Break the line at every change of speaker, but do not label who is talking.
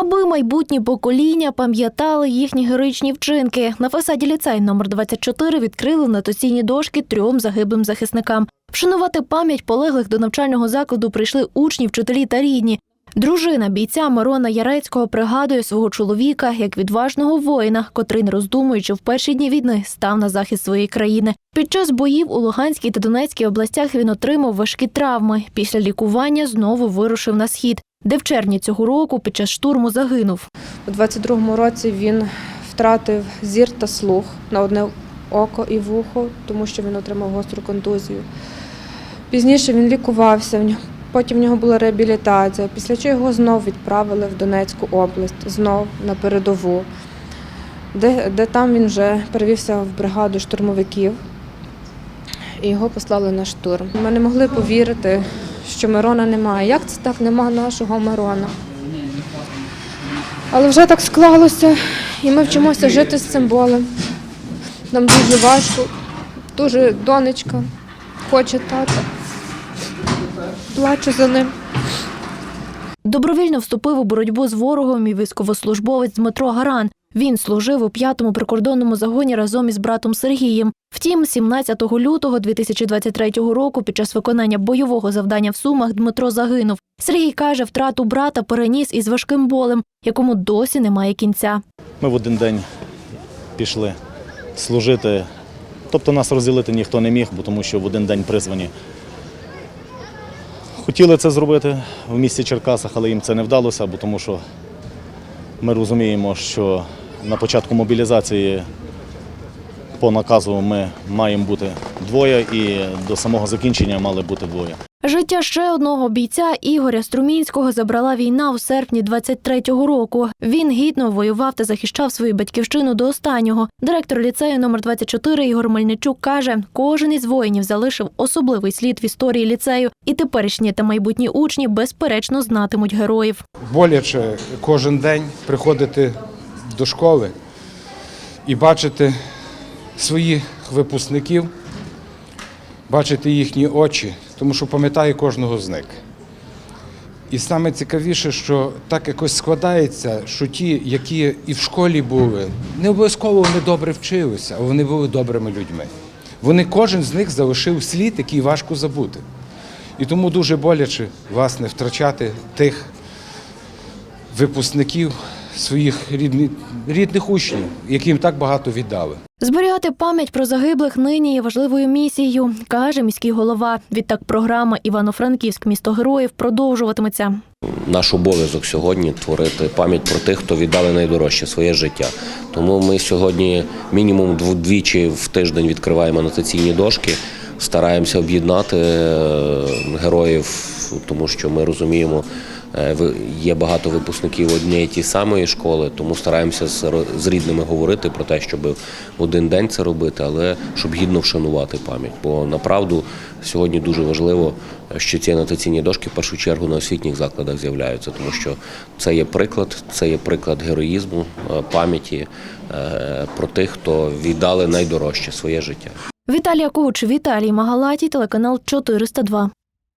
Аби майбутні покоління пам'ятали їхні героїчні вчинки. На фасаді ліцей номер 24 відкрили нотаційні дошки трьом загиблим захисникам. Вшанувати пам'ять полеглих до навчального закладу прийшли учні, вчителі та рідні. Дружина бійця Мирона Ярецького пригадує свого чоловіка як відважного воїна, котрий, не роздумуючи в перші дні війни, став на захист своєї країни. Під час боїв у Луганській та Донецькій областях він отримав важкі травми. Після лікування знову вирушив на схід, де в червні цього року під час штурму загинув.
У 22-му році він втратив зір та слух на одне око і вухо, тому що він отримав гостру контузію. Пізніше він лікувався, потім в нього була реабілітація, після чого його знов відправили в Донецьку область, знов на передову, де, де там він вже перевівся в бригаду штурмовиків і його послали на штурм. Ми не могли повірити, що Мирона немає. Як це так нема нашого Мирона? Але вже так склалося, і ми вчимося жити з цим болем. Нам дуже важко, дуже донечка хоче тата. Плачу за ним.
Добровільно вступив у боротьбу з ворогом і військовослужбовець Дмитро Гаран. Він служив у п'ятому прикордонному загоні разом із братом Сергієм. Втім, 17 лютого 2023 року, під час виконання бойового завдання в Сумах, Дмитро загинув. Сергій каже, втрату брата переніс із важким болем, якому досі немає кінця.
Ми в один день пішли служити. Тобто нас розділити ніхто не міг, бо тому що в один день призвані. Хотіли це зробити в місті Черкасах, але їм це не вдалося, бо тому що ми розуміємо, що на початку мобілізації по наказу ми маємо бути двоє і до самого закінчення мали бути двоє.
Життя ще одного бійця Ігоря Струмінського забрала війна у серпні 23-го року. Він гідно воював та захищав свою батьківщину до останнього. Директор ліцею номер 24 Ігор Мельничук каже, кожен із воїнів залишив особливий слід в історії ліцею, і теперішні та майбутні учні безперечно знатимуть героїв.
боляче кожен день приходити до школи і бачити своїх випускників, бачити їхні очі, тому що пам'ятаю кожного з них. І саме цікавіше, що так якось складається, що ті, які і в школі були, не обов'язково вони добре вчилися, а вони були добрими людьми. Вони кожен з них залишив слід, який важко забути. І тому дуже боляче власне втрачати тих випускників своїх рідних, рідних учнів, яким так багато віддали.
Зберігати пам'ять про загиблих нині є важливою місією, каже міський голова. Відтак програма Івано-Франківськ місто героїв продовжуватиметься.
Наш обов'язок сьогодні творити пам'ять про тих, хто віддали найдорожче своє життя. Тому ми сьогодні мінімум дв- двічі в тиждень відкриваємо анотаційні дошки, стараємося об'єднати е, героїв, тому що ми розуміємо, є багато випускників однієї ті самої школи, тому стараємося з рідними говорити про те, щоб один день це робити, але щоб гідно вшанувати пам'ять. Бо направду сьогодні дуже важливо, що ці анотаційні дошки в першу чергу на освітніх закладах з'являються, тому що це є приклад, це є приклад героїзму, е, пам'яті е, про тих, хто віддали найдорожче своє життя.
Віталія Ковуч, Віталій Магалатій, телеканал 402.